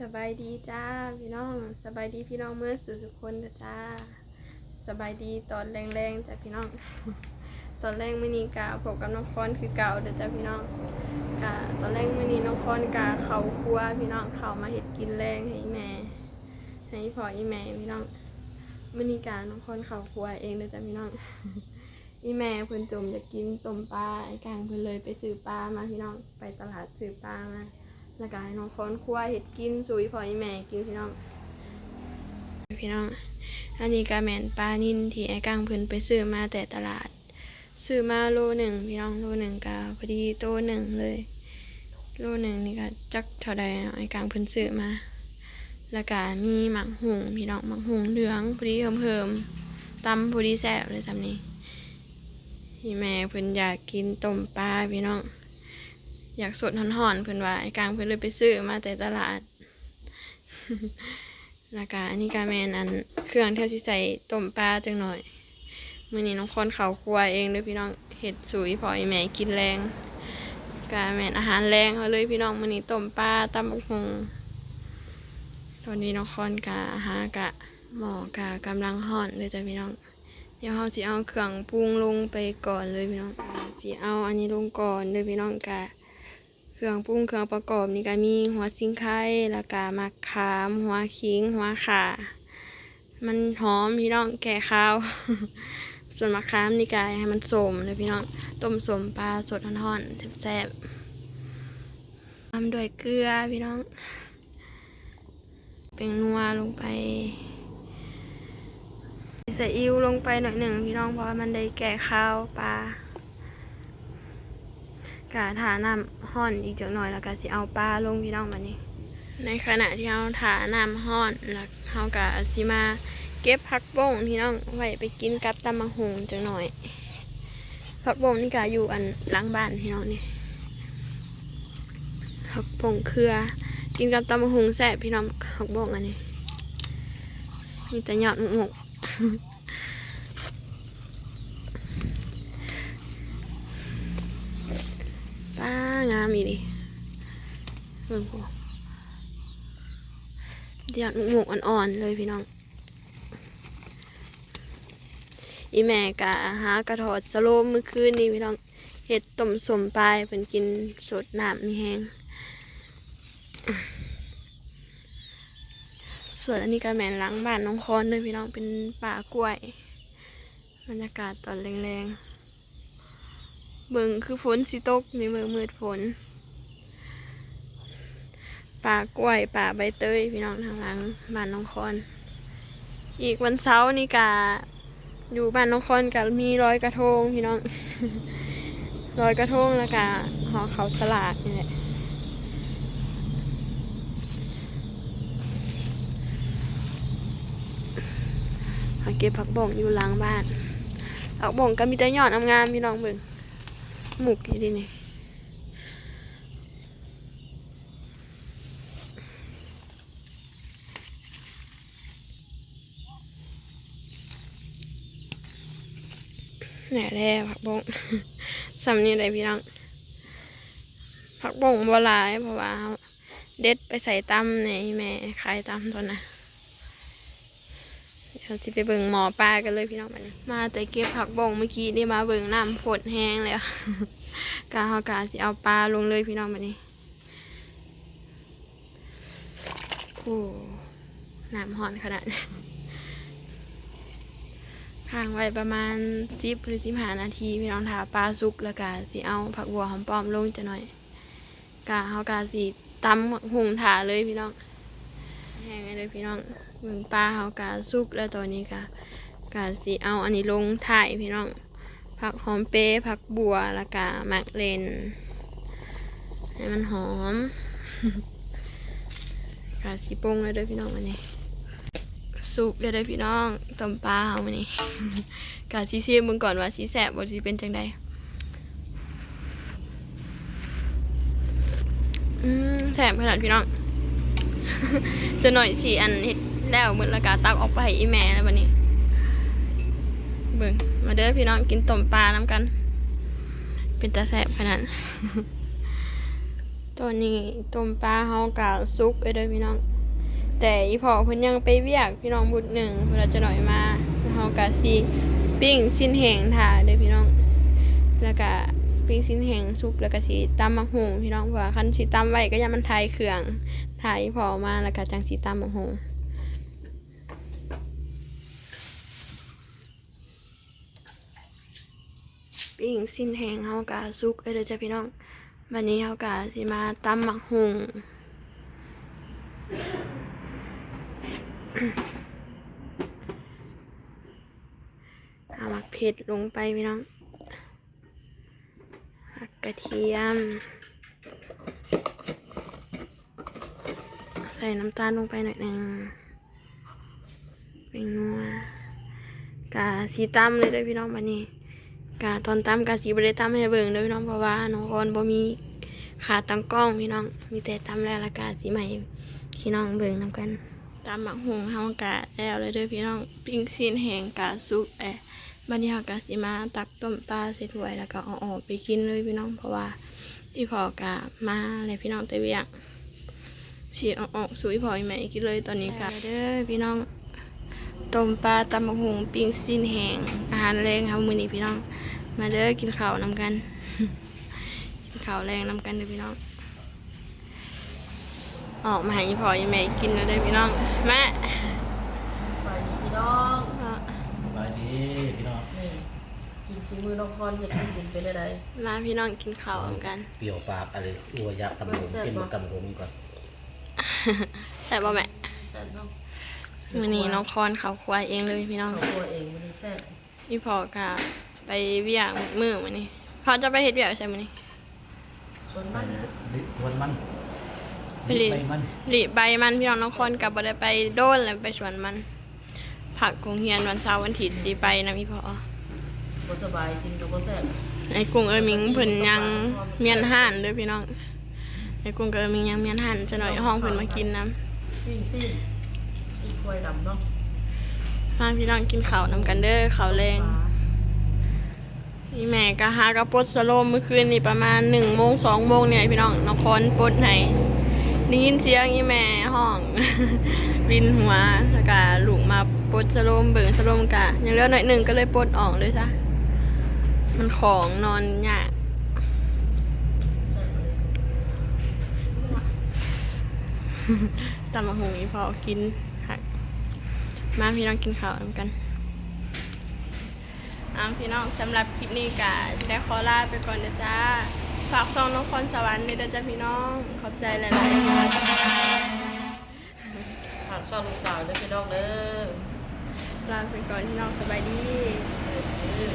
สบายดีจ้าพี่น้องสบายดีพี่น้องเมื่อสุดสุคนจ้าสบายดีตอนแรงๆจ้ะพี่น้อง ตอนแรกมื้อนี้กะพบกับน้องคอนคือเก่าเด้อจ้าพี่น้องกะตอนแรกมื้อนี้น้องคอนกะเขาครัวพี่น้องเขามาเฮ็ดกินแรงให้แม่ให้พ่ออีแม่พี่น้องมื้อนี้กะน้องคอนเขาครัวเองเด้อจ้าพี่น้องอีแม่เพิ่นจมจะกินต้มปลาไอ้กลางเพิ่นเลยไปซื้อปลามาพี่น้องไปตลาดซื้อปลามา แล้วก็ให้น้องคอนครัวเห็ดกินสุยพออีแม่กินพี่น้อง พี่น้อง อันนี้กาแมนปลานินที่ไอ้กังเพิ่นไปซื้อมาแต่ตลาด ซื้อมาโลหนึ่งพี่น้องโลหนึ่งก็พอดีโตหนึ่งเลย โลหนึ่งนี่ก็จักเท่าใดเนาะไอ้กังเพิ่นซื้อมา แล้วก็มีหมักหุงพี่น้องหมักหุงเหลืองพอดีเพิ่มๆตำพอดีแซ่บเลยทำนี้พี่แม่เพิ่นอยากกินต้มปลาพี่น้อง อยากสดห่อนๆเพิ่นว่าไอ้กลางเพิ่นเลยไปซื้อมาแต่ตลาดแล้วก็อันนี้กาแมนอันเครื่องเที่สิใส่ต้มปลาจังหน่อยมื้อนี้น้องคอนเขาครัวเองเด้อพี่น้องเฮ็ดสุยพอไอแม่กินแรงกาแมนอาหารแรงเขาเลยพี่น้องมื้อนี้ต้มปลาตำบักหุงตอนนี้น้องคอนกะหากะหมอกะกำลังห่อนเลยจ้ะพี่น้องเดี๋ยวเราสิเอาเครื่องปรุงลงไปก่อนเลยพี่น้องสิเอาอันนี้ลงก่อนเลยพี่น้องกะ เครื่องปรุงเครื่องประกอบนี่ก็มีหัวซิงไข่แล้วก็มะขาม หัวขิง หัวข่า มันหอมพี่น้องแก่ข้าว ส่วนมะขามนี่ก็ให้มันสมเลยพี่น้องต้มสมปลาสดห่อนๆแซ่บๆตามด้วยเกลือพี่น้อง เป็นนัวลงไปใส่อิวลงไปหน่อยหนึ่งพี่น้องเพราะมันได้แก่ข้าวปลา กะถาน้ำห้อนอีกจักหน่อยแล้วก็สิเอาปลาลงพี่น้องบัดนี้ในขณะที่เราถาน้ำห้อนแล้วเราก็สิมาเก็บผักบ้งพี่น้องไว้ไปกินกับตำมังหุงจักหน่อยผักบ้งนี่ก็อยู่อันหล้างบ้านพี่น้องนี่ผักบงเครือ กินกับตำมังหุงแซ่บพี่น้องผักบ้งอันนี้มีแต่ยอดหมก ป้ามอีดิเบิ่งพวกเดี๋ยวหมูอ่อนๆเลยพี่น้อง อีแม่กะหากระถอดสโลมเมื่อคืนนี้พี่น้องเห็ดต้มสมปลายเป็นกินสดน้ำมีแห้งส่วนอันนี้ก็แมนล้างบ้านน้องคอนด้วยพี่น้องเป็นป่ากล้วย บรรยากาศตอนแรงๆ เบิ่งคือฝนสิตกในมือมืดฝนป่ากล้วยป่าใบเตยพี่น้องทางหลังบ้านน้องคอน อีกวันเสาร์นี่กาอยู่บ้านน้องคอนกับมีรอยกระทงพี่น้องรอยกระทงแล้วกาหอเขาตลาดนี่แหละเก็บผักบ่งอยู่หลังบ้านผักบ่งก็มีแต่ยอดงามๆพี่น้องเบิ่ง หมุกอยู่ดินี่แหน่แล้วผักบงสำเนียงใดพี่น้องผักบงบัวลายเพราะว่าเราเด็ดไปใส่ตำในแม่ขายตำตอนน่ะ เดี๋ยวจะไปเบิ่งหมอปลากันเลยพี่น้องมาเนี่ยมาแต่เก็บผักบงเมื่อกี้นี่มาเบิ่งน้ำฝนแห้งแล้วกาเฮากาสิเอาปลาลงเลยพี่น้องมานี่โอ้น้ำหอนขนาดนั้นค้างไว้ประมาณสิบหรือสิบห้านาทีพี่น้องถาปลาสุกแล้วกาสิเอาผักบัวหอมปอมลงจะหน่อยกาเฮากาสิตำหุงถาเลยพี่น้อง แห้งเลยพี่น้องเบิ่งปลาเฮากาสุกแล้วตอนนี้กากาสิเอาอันนี้ลงถ่ายพี่น้องผักหอมเปรย์ผักบัวแล้วก็หมักเลนให้มันหอมกาสีปรุงเลยด้อพี่น้องวันนี้สุกเลยด้อพี่น้องต้มปลาเฮาวันนี้กาซีซีมึงก่อนว่าสีแสบบ่สีเป็นจังใดอืมแสบขนาดพี่น้อง จะหน่อยสีอันเฮ็ดแล้วหมดแล้วก็ตักออกไปให้อีแม่แล้ววันนี้เบิ่งมาเด้อพี่น้องกินต้มปลาน้ำกัน เป็นตาแสบขนาดตอนนี้ต้มปลาเฮากะสุกเอ้ยเด้อพี่น้อง แต่อีพ่อเพิ่นยังไปเวียกพี่น้องบุญหนึ่งเพิ่นอาจะหน่อยมาเฮากะสิปิ้งสิ้นแหงถ่าเด้อพี่น้อง แล้วก็ปิ้งสิ้นแหงสุกแล้วก็สิตำมักหุงพี่น้องเพราะว่าคันสิตำไว้ก็ย่ามันไทยเครื่อง ถ่ายพอมาแล้วก็จังสิตำมักหงปิ้งสิ้นแห้งเฮากะสุกเอเด้อจ้ะพี่น้องวันนี้เฮากะสิมาตำมักหุงเอาหมักเผ็ดลงไปพี่น้องหักกระเทียม ส่น้ำตาลลงไปหน่อยหนึ่งเป็นนัวกาสีตั้มเลยด้วยพี่น้องบันนี้กาตอนตั้มกาสีบริตั้มให้เบิ่งด้วยพี่น้องเพราะว่าน้องคอนบ่มีขาตั้งกล้องพี่น้องมีแต่ตั้มแล้วละกาสีใหม่พี่น้องเบิ่งนำกันตามหมักหุงเฮากะแล้วเลยด้อพี่น้องปิ้งซีนแห้งกะซุปแอะบัดนี้เฮากะสิมาตักต้มปลาใส่ถ้วยแล้วก็เอาออกไปกินเลยพี่น้องเพราะว่าอีพอกะมาเลยพี่น้องแต่เวียก สิเอาออกสู่อีพออีแม่กินเลยตอนนี้กะเด้อพี่น้องต้มปลาตำหมักหุงปิ้งซีนแห้งอาหารแรงเฮามื้อนี้พี่น้อง มาเด้อกินข้าวนำกันกินข้าวแรงนำกันเด้อพี่น้อง ออกมาให้อีพ่ออีแม่กินแล้วได้อพี่น้องแม่ไปพี่น้องอะสบายดีพี่น้องนี่กินซีมือน้องคอนเห็ดให้กินไปได้ไดมาพี่น้องกินข้าวกัน เปรี้ยวปากอะไรอัวยะตำหงกินมันตำหงก่อน แต่บ่แม่แซ่บเนาะมื้อนี้น้องคอนเขาควายเองเลยพี่น้องเอาตัวเองมันแซ่บอีพ่อกะไปเวียกมื้อมื้อนี้พ่อจะไปเฮ็ดเวียกใช่มื้อนี้ ส่วนมันวันมันไปเรียนไปมันหลีใบมันพี่น้องน้องคอนกลับบ่ได้ไปโดนแล้วไปสวนมัน ผักกงเฮียนวันเสาร์วันอาทิตย์สิไปนำอีพ่อบ่สบายกินก็บ่แซ่บไอ้กุ้งเอ้ยมิงเพิ่นยังเมียนห่านเด้อพี่น้องไอ้กุ้งกับเอ้ยมิงยังเมียนห่านจะหน่อยห้องเพิ่นมากินน้ำ ปิ้งซีนอีกถ้วยดำเนาะมาพี่น้องกินข้าวนำกันเด้อข้าวแรงอีแม่ก็หากระปดสโลมเมื่อคืนนี่ประมาณหนึ่งโมงสองโมงเนี่ยพี่น้องนครปดไหนได้ยินเสียงอีแม่ห้อง วินหัวแล้วก็ลูกมาปดสโลมเบิ่งสโลมกะยังเลือหน่อยหนึ่งก็เลยปดออกเลยจ้ะมันของนอนยากเตำมะฮงอีพอกินค่ะมาพี่น้องกินข้าวนำกันอ้าวพี่น้องสำหรับคลิปนี้กะได้ขอลาไปก่อนนะจ้า ฝากซองน้องคอนสวรรค์ด้วยนะจ้าพี่น้องขอบใจหลายๆจ้าฝากซ่อนลูกสาวเด้อพี่น้องเด้อลาไปก่อนพี่น้องสบายดีเออ